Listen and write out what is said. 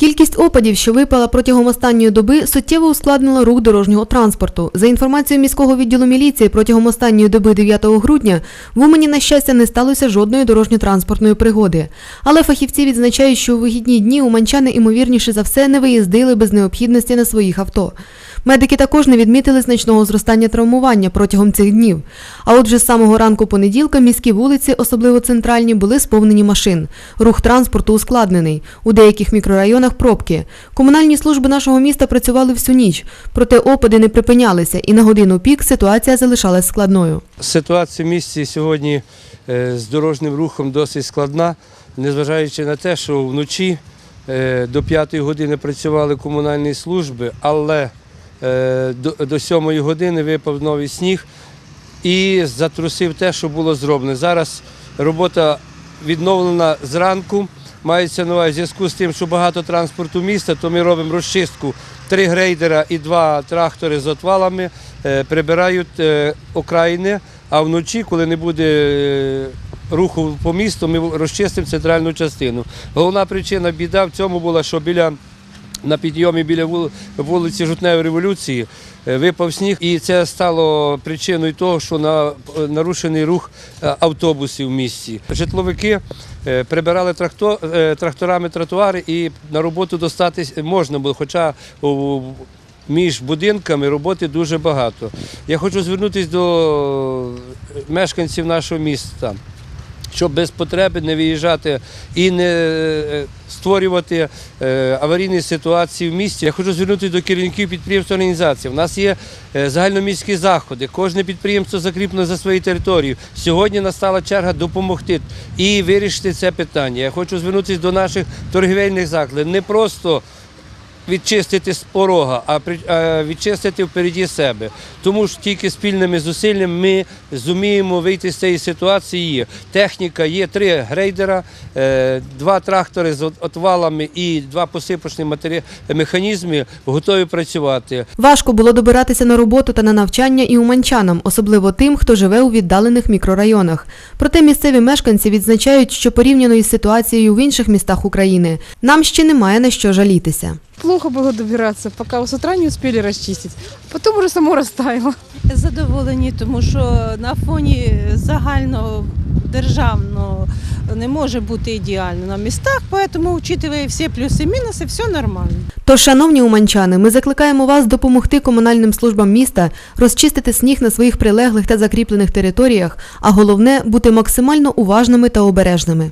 Кількість опадів, що випала протягом останньої доби, суттєво ускладнила рух дорожнього транспорту. За інформацією міського відділу міліції, протягом останньої доби 9 грудня в Умані, на щастя, не сталося жодної дорожньо-транспортної пригоди. Але фахівці відзначають, що у вихідні дні уманчани, імовірніше за все, не виїздили без необхідності на своїх авто. Медики також не відмітили значного зростання травмування протягом цих днів. А от вже з самого ранку понеділка міські вулиці, особливо центральні, були сповнені машин. Рух транспорту ускладнений. У деяких мікрорайонах пробки. Комунальні служби нашого міста працювали всю ніч, проте опади не припинялися, і на годину пік ситуація залишалась складною. Ситуація в місті сьогодні е, з дорожнім рухом досить складна, незважаючи на те, що вночі е, до 5 години працювали комунальні служби, але до- до 7 години випав новий сніг і затрусив те, що було зроблено. Зараз робота відновлена зранку. Мається на увазі зв'язку з тим, що багато транспорту міста, то ми робимо розчистку. Три грейдера і два трактори з отвалами е, прибирають е, окраїни, а вночі, коли не буде е, руху по місту, ми розчистимо центральну частину. Головна причина біда в цьому була, що біля на підйомі біля вул- вулиці Жутневої революції е, випав сніг, і це стало причиною того, що на нарушений рух е, автобусів в місті. Житловики е, прибирали тракто- тракторами тротуари і на роботу достатись можна було, хоча між будинками роботи дуже багато. Я хочу звернутися до мешканців нашого міста щоб без потреби не виїжджати і не е, створювати е, аварійні ситуації в місті. Я хочу звернутися до керівників підприємств організацій. У нас є е, загальноміські заходи. Кожне підприємство закріплено за своєю територією. Сьогодні настала черга допомогти і вирішити це питання. Я хочу звернутися до наших торгівельних закладів. Не просто відчистити з порога, а відчистити впереді себе. Тому що тільки спільними зусиллями ми зуміємо вийти з цієї ситуації. Техніка є три грейдера, е, два трактори з отвалами і два посипочні механізми готові працювати. Важко було добиратися на роботу та на навчання і уманчанам, особливо тим, хто живе у віддалених мікрорайонах. Проте місцеві мешканці відзначають, що порівняно із ситуацією в інших містах України, нам ще немає на що жалітися. Плохо было добираться, пока с утра не успели расчистить. Потом уже само растаяло. Задоволені, тому що на фоні загального державного не може бути ідеально на містах, тому учитывая всі плюси і мінуси, все нормально. Тож, шановні уманчани, ми закликаємо вас допомогти комунальним службам міста розчистити сніг на своїх прилеглих та закріплених територіях, а головне бути максимально уважними та обережними.